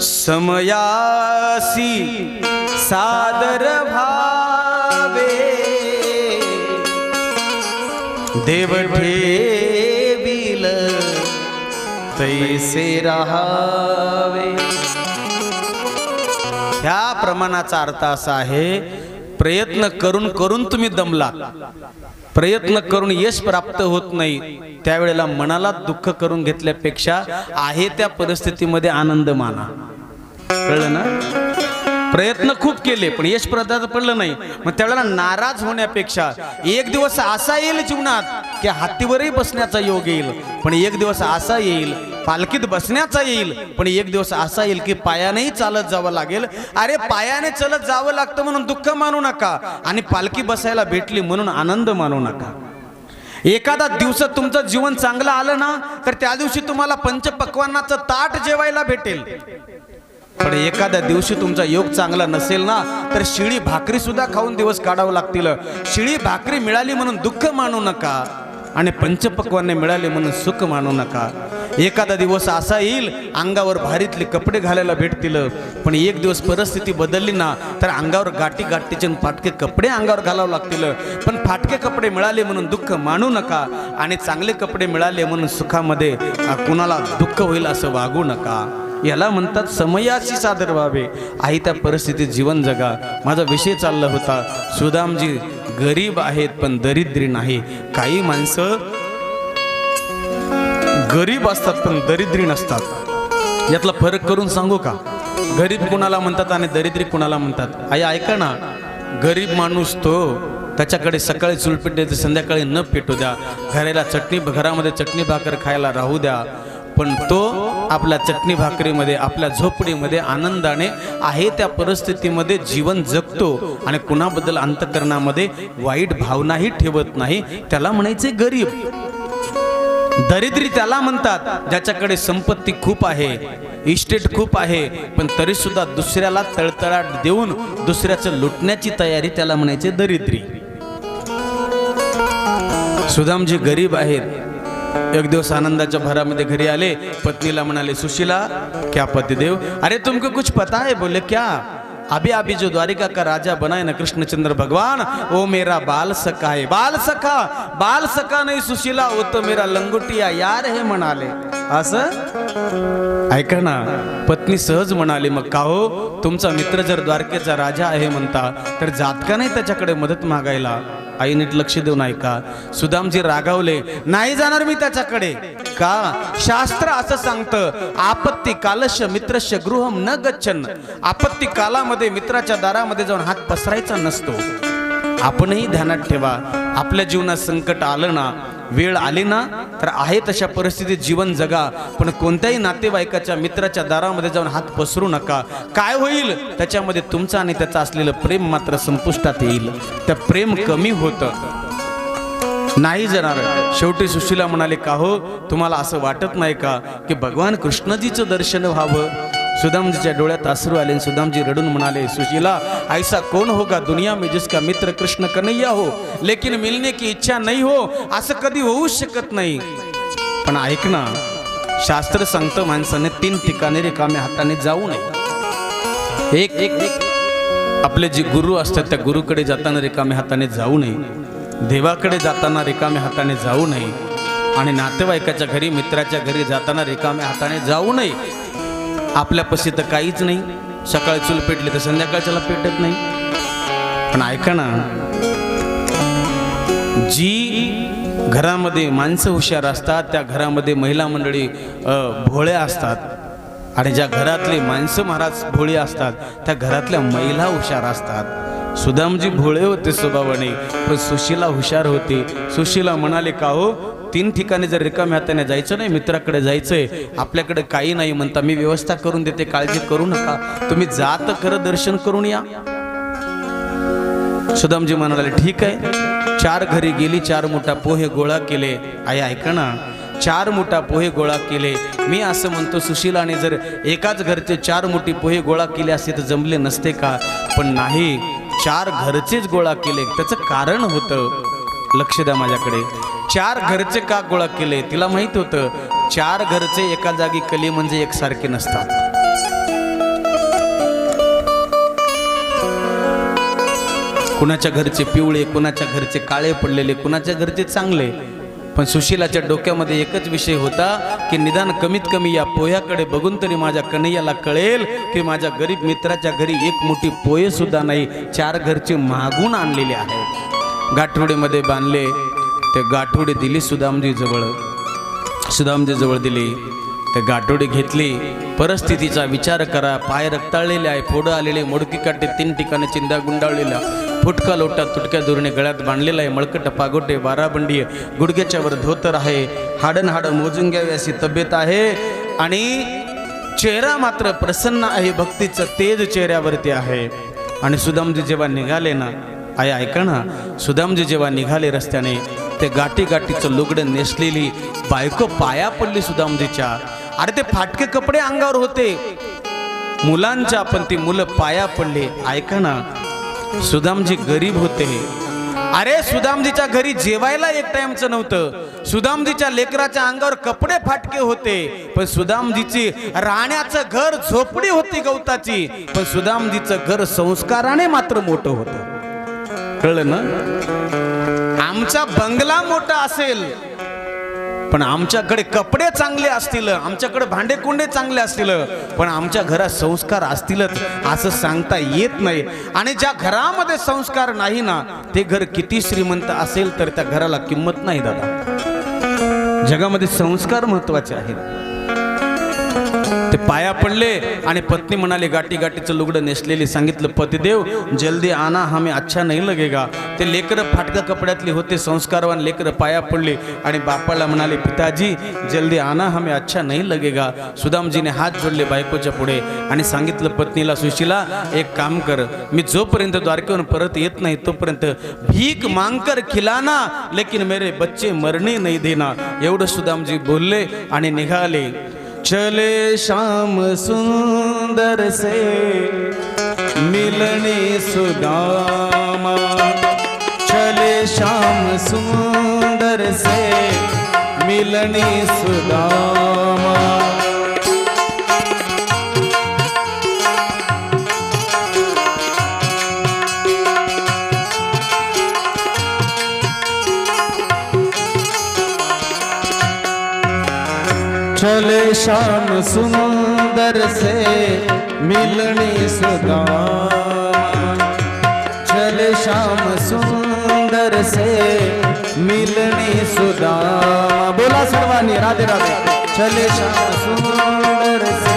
समयासी सादर भावे। देव ठेविल तैसे राहावे। ह्या प्रमाणाचा अर्थ असा आहे प्रयत्न करून करून तुम्ही दमला प्रयत्न करून यश प्राप्त होत नाही. त्यावेळेला मनाला दुःख करून घेतल्यापेक्षा आहे त्या परिस्थितीमध्ये आनंद माना. कळलं ना? प्रयत्न खूप केले पण यश प्रदार्थ पडलं नाही. मग त्यावेळेला नाराज होण्यापेक्षा एक दिवस असा येईल जीवनात की हातीवरही बसण्याचा योग येईल. पण एक दिवस असा येईल पालखीत बसण्याचा येईल. पण एक दिवस असा येईल की पायानेही चालत जावं लागेल. अरे पायाने चालत जावं लागतं म्हणून दुःख मानू नका. आणि पालखी बसायला भेटली म्हणून आनंद मानू नका. एखादा दिवस तुमचं जीवन चांगलं आलं ना तर त्या दिवशी तुम्हाला पंचपक्वानाचं ताट जेवायला भेटेल. पण एखाद्या दिवशी तुमचा योग चांगला नसेल ना तर शिळी भाकरी सुद्धा खाऊन दिवस काढावं लागतील. शिळी भाकरी मिळाली म्हणून दुःख मानू नका. आणि पंचपक्वाने मिळाले म्हणून सुख मानू नका. एखादा दिवस असा येईल अंगावर भारीतले कपडे घालायला भेटतील पण एक दिवस परिस्थिती बदलली ना तर अंगावर गाठी गाठीचे फाटके कपडे अंगावर घालावं लागतील. पण फाटके कपडे मिळाले म्हणून दुःख मानू नका आणि चांगले कपडे मिळाले म्हणून सुखामध्ये कुणाला दुःख होईल असं वागू नका. याला म्हणतात समयाशी सादर व्हावे. आई त्या परिस्थितीत जीवन जगा. माझा विषय चालला होता. सुदामजी गरीब आहेत पण दरिद्री नाही. काही माणसं गरीब असतात पण दरिद्री नसतात. यातला फरक करून सांगू का? गरीब कुणाला म्हणतात आणि दरिद्री कुणाला म्हणतात? आई ऐका ना. गरीब माणूस तो त्याच्याकडे सकाळी चूल पेटते संध्याकाळी न पेटू द्या. घराला चटणी घरामध्ये चटणी भाकर खायला राहू द्या. पण तो आपल्या चटणी भाकरीमध्ये आपल्या झोपडीमध्ये आनंदाने आहे त्या परिस्थितीमध्ये जीवन जगतो आणि कुणाबद्दल अंतकरणामध्ये वाईट भावनाही ठेवत नाही त्याला म्हणायचे गरीब. दरिद्री त्याला म्हणतात ज्याच्याकडे संपत्ती खूप आहे इस्टेट खूप आहे पण तरी सुद्धा दुसऱ्याला तळतळाट देऊन दुसऱ्याचं लुटण्याची तयारी त्याला म्हणायचे दरिद्री. सुदामजी गरीब आहेत एक दिवस आनंदाच्या भरामध्ये घरी आले. पत्नीला म्हणाले सुशीला क्या पतिदेव? अरे तुमको कुछ पता है? बोले क्या? अभी अभी जो द्वारिका का राजा बनाय ना कृष्णचंद्र भगवान वो मेरा बाल सखा है. बाल सखा? बाल सखा नाही सुशीला वो तो मेरा लंगुटिया यार हे म्हणाले. असं ऐका ना पत्नी सहज म्हणाली मग का हो तुमचा मित्र जर द्वारकेचा राजा आहे म्हणता तर जात का नाही त्याच्याकडे मदत मागायला? आई नीट लक्ष देऊन ऐका. सुदामजी रागावले नाही जाणार मी त्याच्याकडे. का? शास्त्र असं सांगतं आपत्ती कालश मित्रश गृहम न गच्छन. आपत्ती कालामध्ये मित्राच्या दारामध्ये जाऊन हात पसरायचा नसतो. आपणही ध्यानात ठेवा. आपल्या जीवनात संकट आलं ना वेळ आली ना तर आहे तशा परिस्थितीत जीवन जगा. पण कोणत्याही नातेवाईकाच्या मित्राच्या दारामध्ये जाऊन हात पसरू नका. काय होईल? त्याच्यामध्ये तुमचं आणि त्याचं असलेलं प्रेम मात्र संपुष्टात येईल. त्या प्रेम कमी होतं. नाही जाणार. शेवटी सुशीला म्हणाले का हो? तुम्हाला असं वाटत नाही का? की भगवान कृष्णजीचं दर्शन व्हावं? सुदामजीच्या डोळ्यात आसरू आले सुदामजी रडून म्हणाले सुशीला ऐसा कोण होगा दुनिया में जिसका मित्र कृष्ण कन्हैया हो? लेकिन मिलने की इच्छा नाही हो असं कधी होऊच शकत नाही. पण ऐक ना शास्त्र सांगतं माणसाने तीन ठिकाणी रिकाम्या हाताने जाऊ नये. एक एक एक आपले जे गुरु असतात त्या गुरुकडे जाताना रिकाम्या हाताने जाऊ नये. देवाकडे जाताना रिकाम्या हाताने जाऊ नये. आणि नातेवाईकाच्या घरी मित्राच्या घरी जाताना रिकाम्या हाताने जाऊ नये. आपल्यापाशी तर काहीच नाही. सकाळी चूल पेटली तर संध्याकाळच्याला पेटत नाही. पण ऐका ना जी घरामध्ये माणसं हुशार असतात त्या घरामध्ये महिला मंडळी भोळ्या असतात. आणि ज्या घरातले माणसं महाराज भोळी असतात त्या घरातल्या महिला हुशार असतात. सुदामजी भोळे होते स्वभावाने पण सुशीला हुशार होते. सुशीला म्हणाले का हो तीन ठिकाणी जर रिकाम्या हाताने जायचं नाही मित्राकडे जायचंय आपल्याकडे काही नाही म्हणता मी व्यवस्था करून देते काळजी करू नका. तुम्ही जात खरं दर्शन करून या. सुदामजी म्हणाले ठीक आहे. चार घरी गेली चार मोठा पोहे गोळा केले. आई ऐका ना. चार मोठा पोहे गोळा केले. मी असं म्हणतो सुशीलाने जर एकाच घरचे चार मोठी पोहे गोळा केले असते तर जमले नसते का? पण नाही चार घरचेच गोळा केले. त्याचं कारण होतं. लक्ष द्या माझ्याकडे. चार घरचे का गोळा केले? तिला माहीत होतं चार घरचे एका जागी कले म्हणजे एकसारखे नसतात. कुणाच्या घरचे पिवळे कुणाच्या घरचे काळे पडलेले कुणाच्या घरचे चांगले. पण सुशीलाच्या डोक्यामध्ये एकच विषय होता की निदान कमीत कमी या पोह्याकडे बघून तरी माझ्या कन्हैयाला कळेल की माझ्या गरीब मित्राच्या घरी एक मोठी पोहे सुद्धा नाही चार घरचे मागून आणलेले आहेत. गाठवडीमध्ये बांधले ते गाठोडी दिली सुदामजीजवळ सुदामजीजवळ दिली. ते गाठोडी घेतली. परिस्थितीचा विचार करा. पाय रक्ताळलेले आहे. फोडं आलेले मोडकी काटे तीन ठिकाणी चिंदा गुंडाळलेला फुटका लोटा तुटक्या दुरणे गळ्यात बांधलेला आहे. मळकट पागोटे बाराबंडी आहे. गुडघ्याच्या वर धोतर आहे. हाडन हाडं मोजून घ्यावी अशी तब्येत आहे. आणि चेहरा मात्र प्रसन्न आहे. भक्तीचं तेज चेहऱ्यावरती आहे. आणि सुदामजी जेव्हा निघाले ना आई ऐका ना. सुदामजी जेव्हा निघाले रस्त्याने ते गाठी गाठीचं लुगडं नेसलेली बायको पाया पडली सुदामजीच्या म्हणजे अरे ते फाटके कपडे अंगावर होते. मुलांच्या पण ती मुलं पाया पडले. ऐका ना सुदामजी गरीब होते अरे सुदामजीच्या घरी जेवायला एक टाइमचं नव्हतं. सुदामजीच्या लेकराच्या अंगावर कपडे फाटके होते. पण सुदामजीची राहण्याचं घर झोपडी होती गवताची. पण सुदामजीचं घर संस्काराने मात्र मोठं होतं. कळलं ना? आमचा बंगला मोठा असेल पण आमच्याकडे कपडे चांगले असतील आमच्याकडे भांडेकुंडे चांगले असतील पण आमच्या घरात संस्कार असतीलच असं सांगता येत नाही. आणि ज्या घरामध्ये संस्कार नाही ना ते घर किती श्रीमंत असेल तर त्या घराला किंमत नाही दादा. जगामध्ये संस्कार महत्त्वाचे आहेत. ते पाया पडले आणि पत्नी म्हणाली गाठी गाठीचं लुगडं नेसलेली सांगितलं पतिदेव जल्दी आना हमें अच्छा नाही लगेगा. ते लेकरं फाटक्या कपड्यातली होते संस्कारवान लेकरं पाया पडले आणि बापाला म्हणाले पिताजी जल्दी आना हमें अच्छा नाही लगेगा. सुदामजीने हात जोडले बायकोच्या पुढे आणि सांगितलं पत्नीला सुशीला एक काम कर मी जोपर्यंत द्वारकेवरून परत येत नाही तोपर्यंत भीक मांगकर खिलाना लेकिन मेरे बच्चे मरणे नाही देना. एवढं सुदामजी बोलले आणि निघाले. चले शाम सुंदर से मिलने सुदामा। चले शाम सुंदर से मिलने सुदामा। बोले शाम सुंदर से मिलनी सदा। चले शाम सुंदर से मिलनी सुदा। बोला सर्वांनी राधे राधे। चले शाम सुंदर से।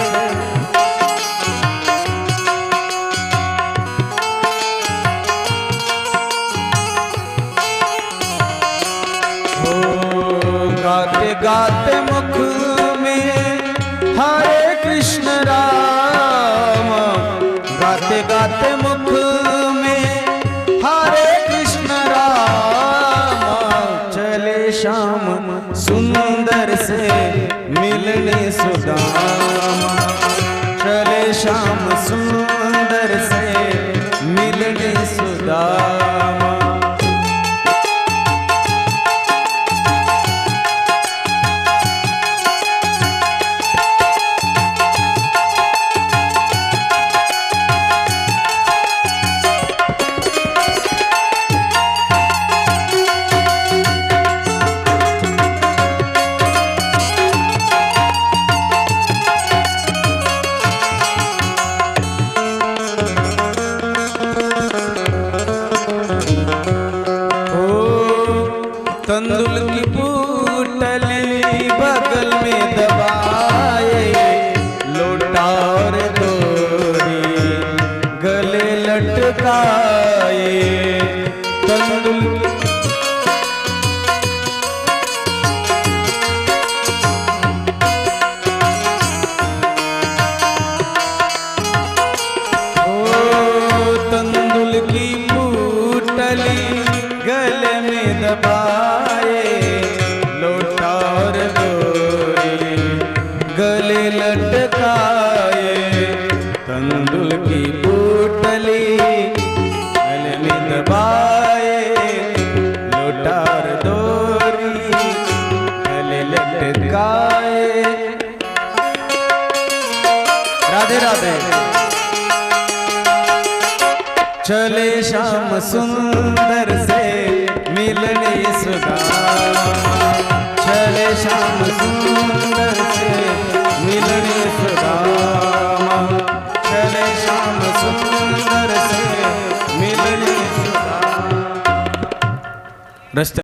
हो, गाते गाते मुख मिलने सुदामा। लटकाए तंदुल की पुटली गले में दबाए लोटा और डोरी गले लटकाए राधे राधे। चले श्याम सुंदर से मिलने सुदामा। चले श्याम सुंदर रस्ते